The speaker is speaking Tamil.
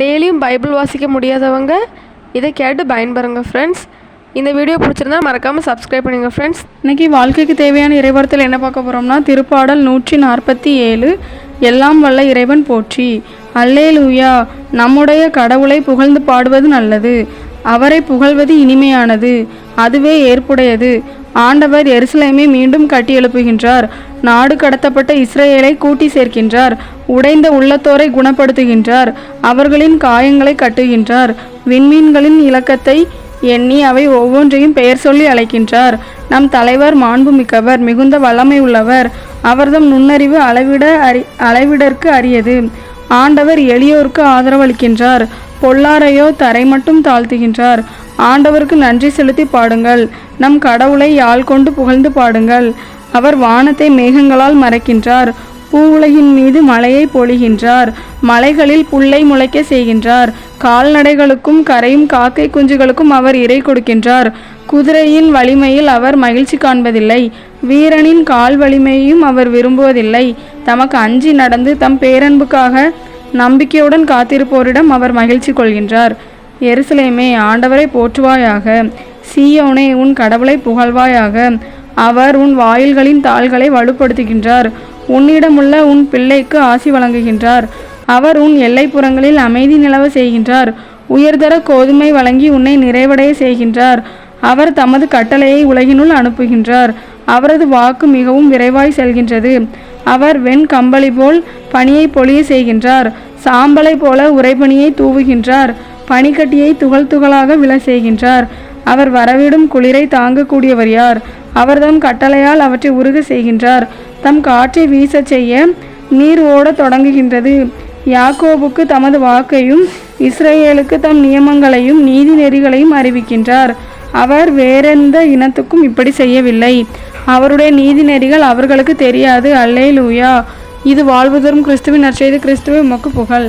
டெய்லியும் பைபிள் வாசிக்க முடியாதவங்க இதை கேட்டு பயன்பெறுங்க ஃப்ரெண்ட்ஸ் இந்த வீடியோ பிடிச்சிருந்தா மறக்காமல் சப்ஸ்கிரைப் பண்ணுங்கள் ஃப்ரெண்ட்ஸ் இன்னைக்கு வாழ்க்கைக்கு தேவையான இறைவரத்தில் என்ன பார்க்க போகிறோம்னா திருப்பாடல் நூற்றி நாற்பத்தி ஏழு எல்லாம் வல்ல இறைவன் போற்றி. அல்லேலூயா நம்முடைய கடவுளை புகழ்ந்து பாடுவது நல்லது. அவரை புகழ்வது இனிமையானது அதுவே ஏற்புடையது. ஆண்டவர் எருசலேமை மீண்டும் கட்டியெழுப்புகின்றார். நாடு கடத்தப்பட்ட இஸ்ரேலை கூட்டி சேர்க்கின்றார். உடைந்த உள்ளத்தோரை குணப்படுத்துகின்றார். அவர்களின் காயங்களை கட்டுகின்றார். விண்மீன்களின் இலக்கத்தை எண்ணி அவை ஒவ்வொன்றையும் பெயர் சொல்லி அழைக்கின்றார். நம் தலைவர் மாண்புமிக்கவர் மிகுந்த வல்லமை உள்ளவர். அவர்தம் நுண்ணறிவு அளவிட அறி அளவிடற்கு அரியது. ஆண்டவர் எளியோருக்கு ஆதரவளிக்கின்றார். பொல்லாரையோ தரை மட்டும் தாழ்த்துகின்றார். ஆண்டவருக்கு நன்றி செலுத்தி பாடுங்கள். நம் கடவுளை யாழ் கொண்டு புகழ்ந்து பாடுங்கள். அவர் வானத்தை மேகங்களால் மறைக்கின்றார். பூவுலகின் மீது மலையை பொழிகின்றார். மலைகளில் புல்லை முளைக்க செய்கின்றார். கால்நடைகளுக்கும் கரையும் காக்கை குஞ்சுகளுக்கும் அவர் இறை கொடுக்கின்றார். குதிரையின் வலிமையில் அவர் மகிழ்ச்சி காண்பதில்லை. வீரனின் கால் வலிமையையும் அவர் விரும்புவதில்லை. தமக்கு அஞ்சி நடந்து தம் பேரன்புக்காக நம்பிக்கையுடன் காத்திருப்போரிடம் அவர் மகிழ்ச்சி கொள்கின்றார். எருசலேமே ஆண்டவரை போற்றுவாயாக. சீயோனே உன் கடவுளை புகழ்வாயாக. அவர் உன் வாயில்களின் தாள்களை வலுப்படுத்துகின்றார். உன்னிடமுள்ள உன் பிள்ளைக்கு ஆசி வழங்குகின்றார். அவர் உன் எல்லைப்புறங்களில் அமைதி நிலவ செய்கின்றார். உயர்தர கோதுமை வழங்கி உன்னை நிறைவடைய செய்கின்றார். அவர் தமது கட்டளையை உலகினுள் அனுப்புகின்றார். அவரது வாக்கு மிகவும் விரைவாய் செல்கின்றது. அவர் வெண் கம்பளி போல் பனியை பொழிய செய்கின்றார். சாம்பலை போல உறைபனியை தூவுகின்றார். பனிக்கட்டியை துகள் துகளாக விழ செய்கின்றார். அவர் வரவிடும் குளிரை தாங்கக்கூடியவர் யார்? அவர்தம் கட்டளையால் அவற்றை உருக செய்கின்றார். தம் காற்றை வீசச் செய்ய நீர் ஓடத் தொடங்குகின்றது. யாக்கோபுக்கு தமது வாக்கையும் இஸ்ரேலுக்கு தம் நியமங்களையும் நீதி நெறிகளையும் அறிவிக்கின்றார். அவர் வேறெந்த இனத்துக்கும் இப்படி செய்யவில்லை. அவருடைய நீதி நெறிகள் அவர்களுக்கு தெரியாது. அல்லேலூயா. இது வாழ்வுதோறும் கிறிஸ்துவின் நற்செய்தி கிறிஸ்துவை உமக்கு புகழ்.